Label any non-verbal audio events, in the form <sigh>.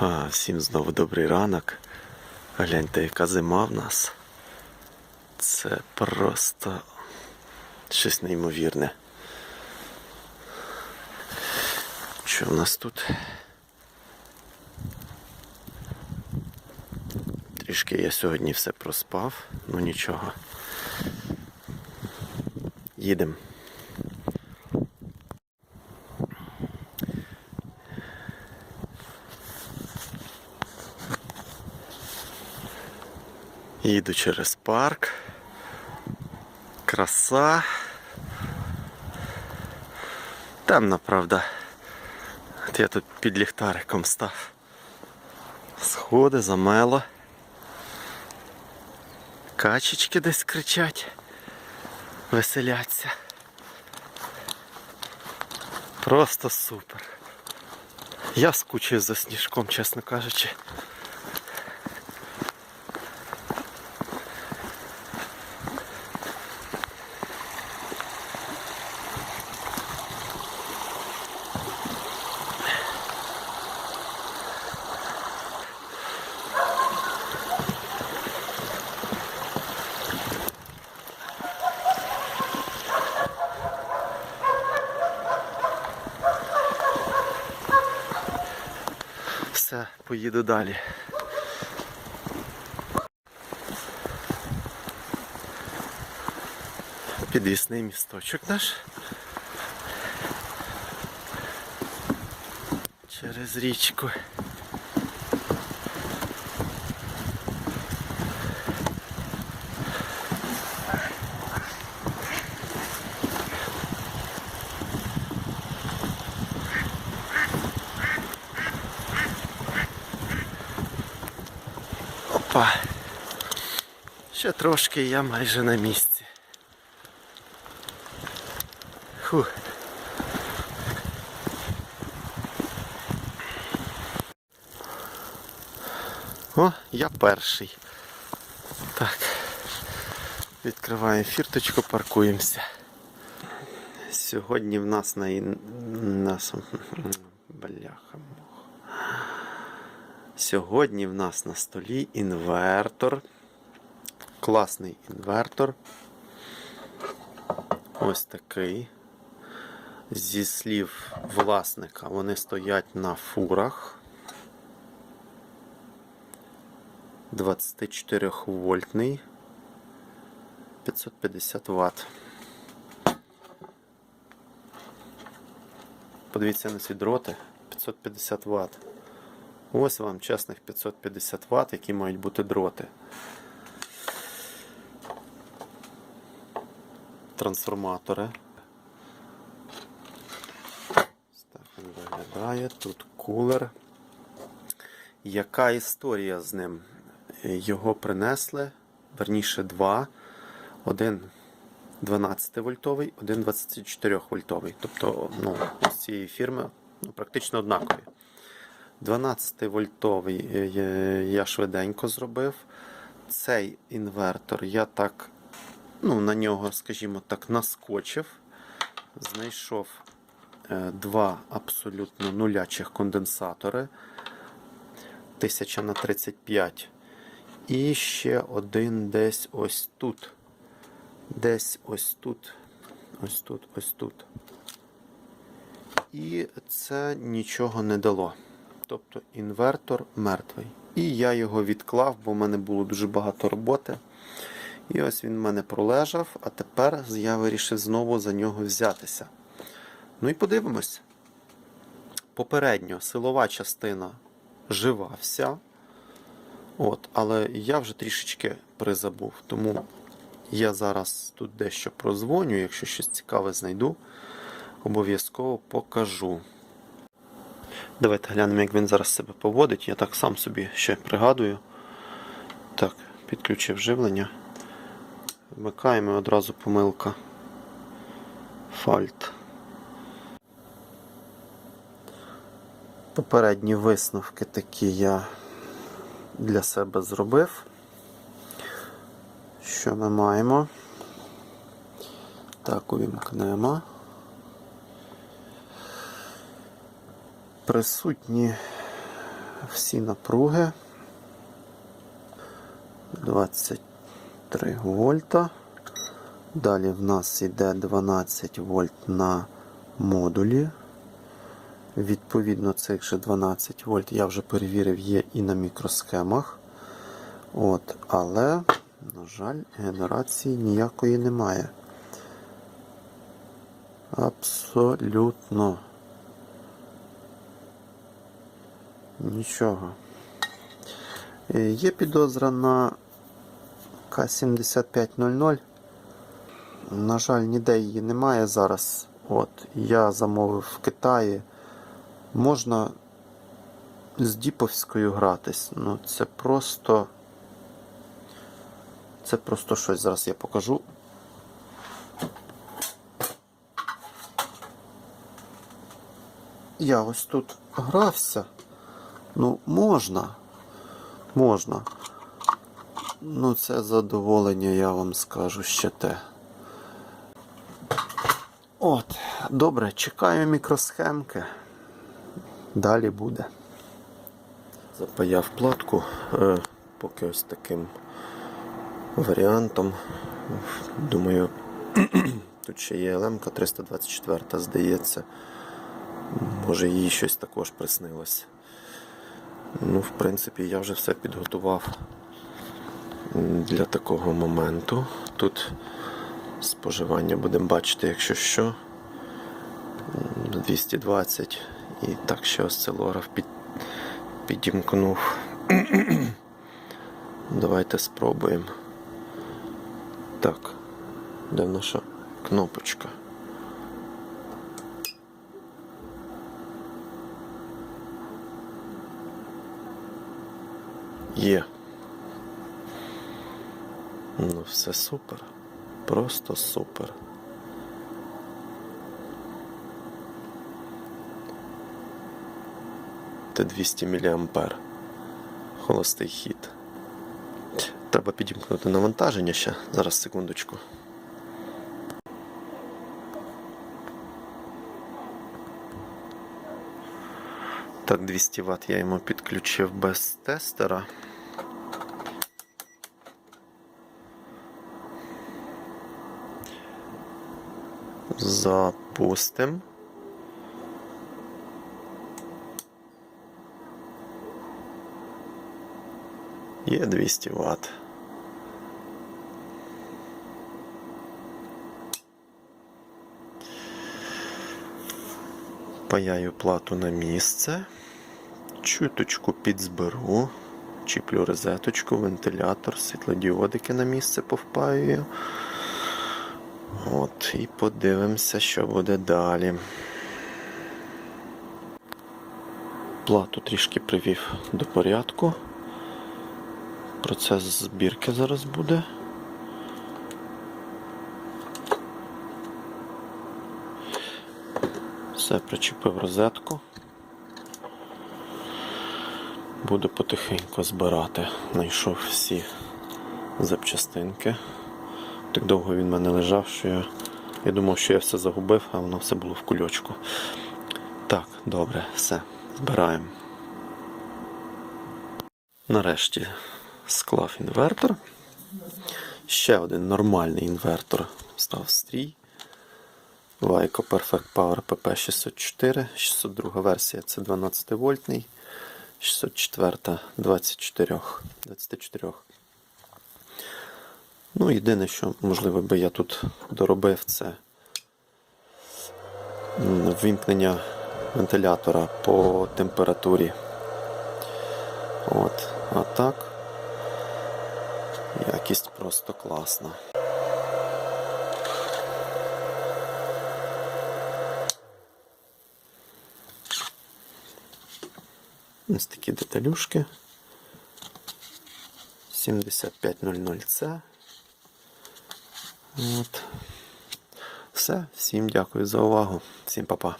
А, всім знову добрий ранок. Гляньте, яка зима в нас. Це просто щось неймовірне. Що в нас тут? Трішки я сьогодні все проспав, ну нічого. Їдемо. Їду через парк. Краса. Темно, правда. От я тут під ліхтариком став. Сходи, замело. Качечки десь кричать. Веселяться. Просто супер. Я скучив за сніжком, чесно кажучи. Все, поїду далі. Підвісний місточок наш. Через річку. Ще трошки я майже на місці. Фух. О, я перший. Так. Відкриваємо фірточку, паркуємося. Сьогодні в нас на нас... Бляха. Сьогодні в нас на столі інвертор. Класний інвертор. Ось такий. Зі слів власника, вони стоять на фурах. 24 вольтний 550 Вт. Подивіться на ці дроти 550 Вт. Ось вам чесних 550 Вт, які мають бути дроти. Трансформатори. Ось виглядає. Тут кулер. Яка історія з ним? Його принесли, верніше два. Один 12 вольтовий, один 24 вольтовий. Тобто ну, з цієї фірми ну, практично однакові. 12 вольтовий е, я швиденько зробив. Цей інвертор я так, ну, на нього, скажімо так, наскочив. Знайшов е, два абсолютно нулячих конденсатори 1000 на 35. І ще один десь ось тут. Десь ось тут. Ось тут, ось тут. І це нічого не дало. Тобто інвертор мертвий. І я його відклав, бо в мене було дуже багато роботи. І ось він в мене пролежав, а тепер я вирішив знову за нього взятися. Ну і подивимось. Попередньо силова частина жива вся. От, але я вже трішечки призабув. Тому я зараз тут дещо прозвоню, якщо щось цікаве знайду, обов'язково покажу. Давайте глянемо, як він зараз себе поводить. Я так сам собі ще пригадую. Так, підключив живлення. Вмикаємо одразу помилка. Фальт. Попередні висновки такі я для себе зробив. Що ми маємо? Так, увімкнемо. Присутні всі напруги. 23 вольта. Далі в нас йде 12 вольт на модулі. Відповідно, цих же 12 вольт я вже перевірив, є і на мікросхемах. От, але, на жаль, генерації ніякої немає. Абсолютно. Нічого. Е, Є підозра на К-7500. На жаль, ніде її немає зараз. От, я замовив в Китаї. Можна з Діповською гратись. Ну, це просто. Це просто щось. Зараз я покажу. Я ось тут грався. Ну, можна. Можна. Ну, це задоволення, я вам скажу ще те. От, добре, чекаю мікросхемки. Далі буде. Запаяв платку, е, поки ось таким варіантом. Думаю, <clears throat> тут ще є ЛМК 324, здається. Може їй щось також приснилось. Ну, в принципі, я вже все підготував для такого моменту. Тут споживання будемо бачити, якщо що. 220 і так ще осцилограф під, підімкнув. <clears throat> Давайте спробуємо. Так, де наша кнопочка? Є. Ну, все супер. Просто супер. Це 200 мА. Холостий хід. Треба підімкнути навантаження ще. Зараз секундочку. Так, 200 Вт я йому підключив без тестера. Запустим. Є 200 Вт. Паяю плату на місце. Чуточку підзберу. Чіплю розеточку, вентилятор, світлодіодики на місце повпаюю. От, і подивимося, що буде далі. Плату трішки привів до порядку. Процес збірки зараз буде. Все причепив розетку. Буду потихеньку збирати. Знайшов всі запчастинки. Так довго він в мене лежав, що я, я думав, що я все загубив, а воно все було в кульочку. Так, добре, все, збираємо. Нарешті склав інвертор. Ще один нормальний інвертор став стрій. Vico Perfect Power PP604, 602 версія це 12 вольтний, 604 24. 24. Ну, єдине, що, можливо, би я тут доробив, це вимкнення вентилятора по температурі. От, а так, якість просто класна. Ось такі деталюшки. 7500C. От. Все, всім дякую за увагу. Всім па-па.